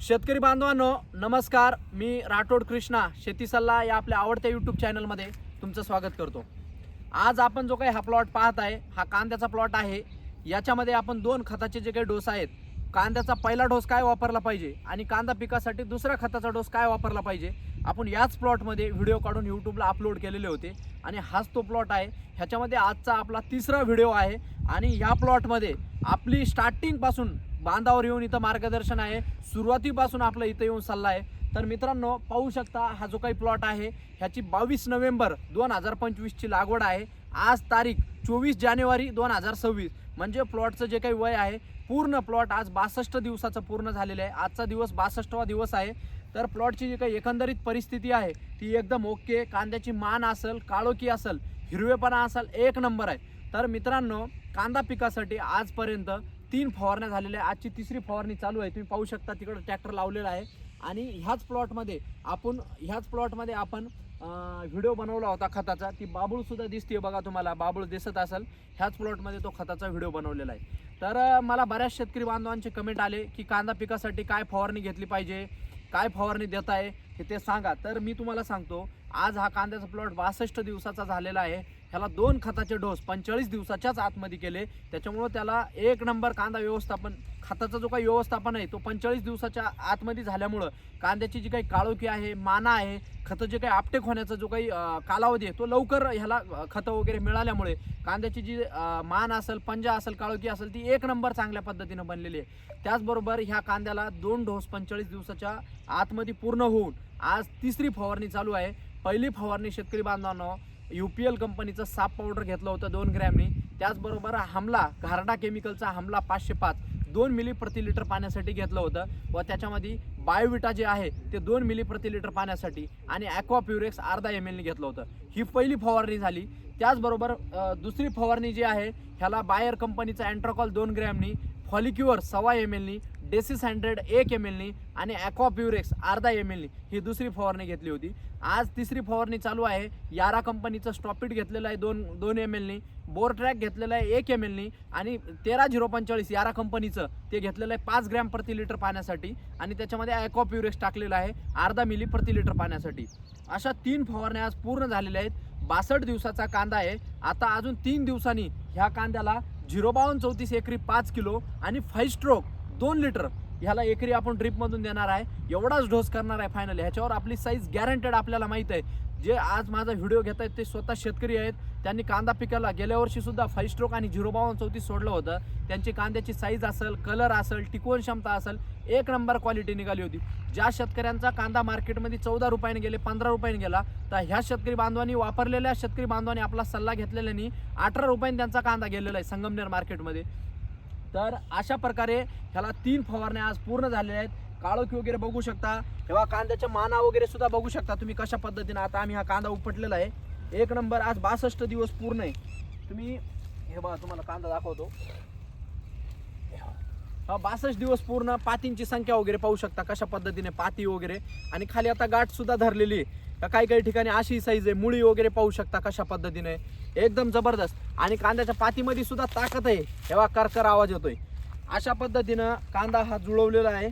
शेतकरी बांधवांनो नमस्कार. मी राठोड कृष्णा शेती सल्ला या आपल्या आवडत्या यूट्यूब चॅनलमध्ये तुमचं स्वागत करतो. आज आपण जो काही हा प्लॉट पाहत आहे हा कांद्याचा प्लॉट आहे याच्यामध्ये आपण दोन खताचे जे काही डोस आहेत कांद्याचा पहिला डोस काय वापरला पाहिजे आणि कांदा पिकासाठी दुसऱ्या खताचा डोस काय वापरला पाहिजे आपण याच प्लॉटमध्ये व्हिडिओ काढून यूट्यूबला अपलोड केलेले होते. आणि हाच तो प्लॉट आहे. ह्याच्यामध्ये आजचा आपला तिसरा व्हिडिओ आहे. आणि या प्लॉटमध्ये आपली स्टार्टिंगपासून बांधावर येऊन इथं मार्गदर्शन आहे. सुरुवातीपासून आपलं इथं येऊन सल्ला आहे. तर मित्रांनो पाहू शकता हा जो काही प्लॉट आहे ह्याची बावीस नोव्हेंबर दोन हजार पंचवीसची लागवड आहे. आज तारीख चोवीस जानेवारी दोन हजार सव्वीस. म्हणजे प्लॉटचं जे काही वय आहे पूर्ण प्लॉट आज बासष्ट दिवसाचं पूर्ण झालेलं आहे. आजचा दिवस बासष्टवा दिवस आहे. तर प्लॉटची जी काही एकंदरीत परिस्थिती आहे ती एकदम ओके कांद्याची मान असेल काळोखी असेल हिरवेपणा असेल एक नंबर आहे. तर मित्रांनो कांदा पिकासाठी आजपर्यंत तीन फवारण्या झालेल्या आहे आजची तिसरी फवारणी चालू आहे. तुम्ही पाहू शकता तिकडं ट्रॅक्टर लावलेला आहे. आणि ह्याच प्लॉटमध्ये आपण ह्याच प्लॉटमध्ये आपण व्हिडिओ बनवला होता खताचा. ती बाबूळसुद्धा दिसते बघा तुम्हाला. बाबूळ दिसत असेल ह्याच प्लॉटमध्ये तो खताचा व्हिडिओ बनवलेला आहे. तर मला बऱ्याच शेतकरी बांधवांचे कमेंट आले की कांदा पिकासाठी काय फवारणी घेतली पाहिजे काय फवारणी देत आहे हे ते सांगा. तर मी तुम्हाला सांगतो आज हा कांद्याचा प्लॉट बासष्ट दिवसाचा झालेला आहे. ह्याला दोन खताचे डोस पंचेचाळीस दिवसाच्याच आतमध्ये केले. त्याच्यामुळं त्याला एक नंबर कांदा व्यवस्थापन खताचा जो काही व्यवस्थापन आहे तो पंचेचाळीस दिवसाच्या आतमध्ये झाल्यामुळं कांद्याची जी काही काळोखी आहे माना आहे खतं जे काही आपटेक होण्याचा जो काही कालावधी आहे तो लवकर ह्याला खतं वगैरे मिळाल्यामुळे कांद्याची जी मान असेल पंजा असेल काळोखी असेल ती एक नंबर चांगल्या पद्धतीनं बनलेली आहे. त्याचबरोबर ह्या कांद्याला दोन डोस पंचेचाळीस दिवसाच्या आतमध्ये पूर्ण होऊन आज तिसरी फवारणी चालू आहे. पहिली फवारणी शेतकरी बांधवांनो यू पी एल कंपनीचं साप पावडर घेतलं होतं दोन ग्रॅमनी. त्याचबरोबर हमला घारडा केमिकलचा हमला पाचशे पाच दोन मिली प्रति लिटर पाण्यासाठी घेतलं होतं व त्याच्यामध्ये बायोविटा जे आहे ते दोन मिली प्रति लिटर पाण्यासाठी आणि ॲक्वा प्युरेक्स अर्धा एम एलने घेतलं होतं. ही पहिली फवारणी झाली. त्याचबरोबर दुसरी फवारणी जी आहे ह्याला बायर कंपनीचा अँट्रोकॉल दोन ग्रॅमनी फॉलिक्युअर सव्वा एम एलनी डेसिस हंड्रेड एक एम एलनी आणि ॲक्वा प्युरेक्स अर्धा एम एलनी ही दुसरी फवारणी घेतली होती. आज तिसरी फवारणी चालू आहे. यारा कंपनीचं स्टॉपिट घेतलेलं आहे दोन दोन एम एलनी बोर ट्रॅक घेतलेलं आहे एक एम एलनी आणि तेरा झिरो पंचेचाळीस यारा कंपनीचं ते घेतलेलं आहे पाच ग्रॅम प्रति लिटर पाण्यासाठी आणि त्याच्यामध्ये ॲक्वा प्युरेक्स टाकलेलं आहे अर्धा मिली प्रति लिटर पाण्यासाठी. अशा तीन फवारण्या आज पूर्ण झालेल्या आहेत. बासष्ट दिवसाचा कांदा आहे. आता अजून तीन दिवसांनी ह्या कांद्याला झिरो बावन्न चौतीस एकरी पाच किलो आणि फाईव्ह स्ट्रोक दोन लिटर ह्याला एकरी आपण ड्रिपमधून देणार आहे. एवढाच डोस करणार आहे फायनल ह्याच्यावर आपली साईज गॅरंटेड आपल्याला माहीत आहे. जे आज माझा व्हिडिओ घेत आहेत ते स्वतः शेतकरी आहेत. त्यांनी कांदा पिकाला गेल्या वर्षीसुद्धा फाईव्ह स्ट्रोक आणि झिरो बावन चौतीस सोडलं होतं. त्यांची कांद्याची साईज असेल कलर असेल टिकवण क्षमता असेल एक नंबर क्वालिटी निघाली होती. ज्या शेतकऱ्यांचा कांदा मार्केटमध्ये चौदा रुपयाने गेले पंधरा रुपयाने गेला तर ह्या शेतकरी बांधवांनी वापरलेल्या शेतकरी बांधवांनी आपला सल्ला घेतलेल्यानी अठरा रुपयाने त्यांचा कांदा गेलेला आहे संगमनेर मार्केटमध्ये तर अशा प्रकारे ह्याला तीन फवारण्या आज पूर्ण झालेल्या आहेत. काळोखी वगैरे बघू शकता. तेव्हा कांद्याच्या माना वगैरे सुद्धा बघू शकता तुम्ही कशा पद्धतीने. आता आम्ही हा कांदा उपटलेला आहे. एक नंबर आज बासष्ट दिवस पूर्ण आहे. तुम्ही हे बघा तुम्हाला कांदा दाखवतो. बासष्ट दिवस पूर्ण पातींची संख्या वगैरे पाहू शकता कशा पद्धतीने पाती वगैरे. आणि खाली आता गाठ सुद्धा धरलेली आहे. काही काही ठिकाणी अशी साईज आहे मुळी वगैरे पाहू शकता कशा पद्धतीने. एकदम जबरदस्त. आणि कांद्याच्या पातीमध्ये सुद्धा ताकद आहे. तेव्हा करकर आवाज येतोय. अशा पद्धतीनं कांदा हा जुळवलेला आहे.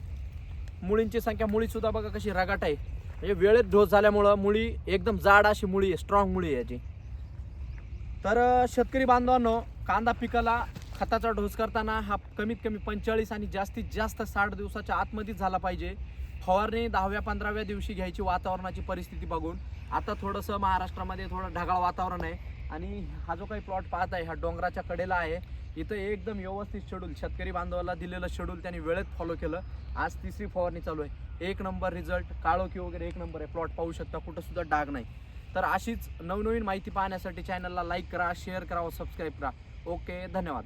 मुळींची संख्या मुळी सुद्धा बघा कशी रगाट आहे. म्हणजे वेळेत ढोस झाल्यामुळं मुळी एकदम जाड अशी मुळी आहे स्ट्रॉंग मुळी आहे याची. तर शेतकरी बांधवांनो कांदा पिकाला खताचा डोस करताना हा कमीत कमी पंचेचाळीस आणि जास्तीत जास्त साठ दिवसाच्या आतमध्येच झाला पाहिजे. फवारणी दहाव्या पंधराव्या दिवशी घ्यायची वातावरणाची परिस्थिती बघून. आता थोडंसं महाराष्ट्रामध्ये थोडं ढगाळ वातावरण आहे आणि हा जो काही प्लॉट पाहत आहे हा डोंगराच्या कडेला आहे. इथं एकदम व्यवस्थित शेड्यूल शेतकरी बांधवाला दिलेलं शेड्यूल त्यांनी वेळेत फॉलो केलं. आज तिसरी फवारणी चालू आहे. एक नंबर रिझल्ट काळोखी वगैरे एक नंबर आहे. प्लॉट पाहू शकता कुठंसुद्धा डाग नाही. तर अशीच नवनवीन माहिती पाहण्यासाठी चॅनलला लाईक करा शेअर करा व सबस्क्राईब करा. ओके धन्यवाद.